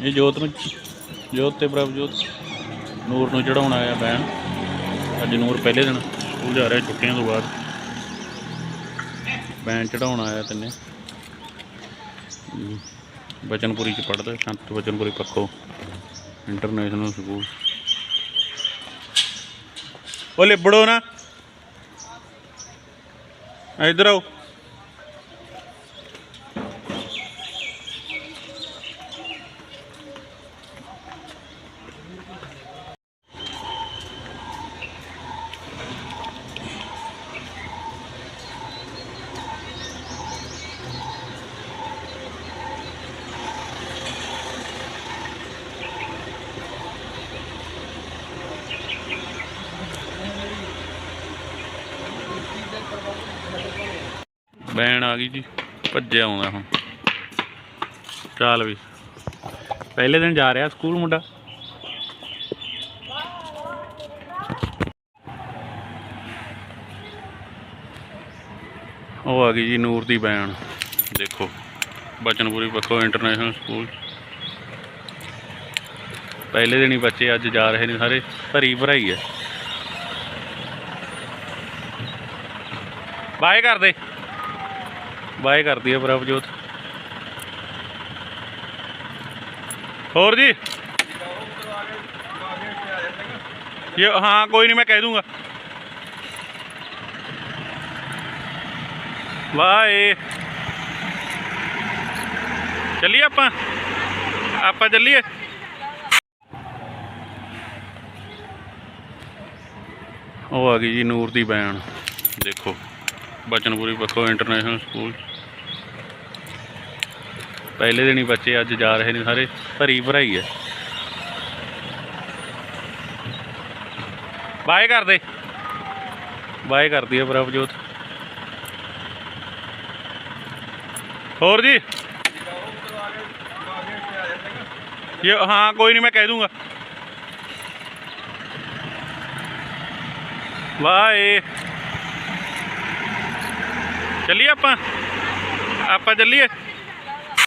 ਇਹ ਜੋਤ ਨੂੰ, ਜੋਤ ਤੇ ਪ੍ਰਭਜੋਤ ਨੂਰ ਨੂੰ ਚੜਾਉਣ ਆਇਆ ਬੈਣ ਅੱਜ ਨੂਰ ਪਹਿਲੇ ਦਿਨ ਸਕੂਲ ਜਾ ਰਿਹਾ, ਛੁੱਟੀਆਂ ਤੋਂ ਬਾਅਦ। ਬੈਣ ਚੜਾਉਣ ਆਇਆ ਤੈਨੇ। ਬਚਨਪੁਰੀ ਚ ਪੜਦਾ ਸੰਤ ਬਚਨਪੁਰੀ ਪੱਖੋ ਇੰਟਰਨੈਸ਼ਨਲ ਸਕੂਲ ਉਹ ਲਿਬੜੋ ਨਾ। ਇਧਰ ਆਓ। ਬੈਣ ਆ ਗਈ ਜੀ, ਭੱਜਿਆ ਆਉਂਦਾ ਹੁਣ। ਚੱਲ ਵੀ। ਪਹਿਲੇ ਦਿਨ ਜਾ ਰਿਹਾ ਸਕੂਲ ਮੁੰਡਾ। ਉਹ ਆ ਗਈ ਜੀ ਨੂਰ ਦੀ ਬੈਣ। ਦੇਖੋ, ਬਚਨਪੁਰੀ ਪੱਖੋਂ ਇੰਟਰਨੈਸ਼ਨਲ ਸਕੂਲ ਪਹਿਲੇ ਦਿਨ ਹੀ ਬੱਚੇ ਅੱਜ ਜਾ ਰਹੇ ਨੇ ਸਾਰੇ, ਭਰੀ ਭਰਾਈ ਹੈ ਬਾਏ ਕਰਦੇ ਬਾਏ ਕਰਦੀ ਹੈ ਪ੍ਰਭਜੋਤ। ਹੋਰ ਜੀ? ਇਹ ਹਾਂ, ਕੋਈ ਨਹੀਂ ਮੈਂ ਕਹਿ ਦੂੰਗਾ। ਬਾਏ ਚੱਲੀਏ ਆਪਾਂ? ਆਪਾਂ ਚੱਲੀਏ? ਉਹ ਆ ਗਈ ਜੀ ਨੂਰ ਦੀ ਬੈਣ ਦੇਖੋ, ਬਚਨਪੁਰੀ ਪੱਖੋਂ ਇੰਟਰਨੈਸ਼ਨਲ ਸਕੂਲ ਪਹਿਲੇ ਦਿਨ ਹੀ ਬੱਚੇ ਅੱਜ ਜਾ ਰਹੇ ਨੇ ਸਾਰੇ, ਭਰੀ ਭਰਾਈ ਹੈ ਬਾਏ ਕਰਦੇ ਬਾਏ ਕਰਦੀ ਹੈ ਪ੍ਰਭਜੋਤ। ਹੋਰ ਜੀ? ਇਹ ਹਾਂ, ਕੋਈ ਨਹੀਂ ਮੈਂ ਕਹਿ ਦੂੰਗਾ। ਬਾਏ। ਚੱਲੀਏ ਆਪਾਂ? ਆਪਾਂ ਚੱਲੀਏ?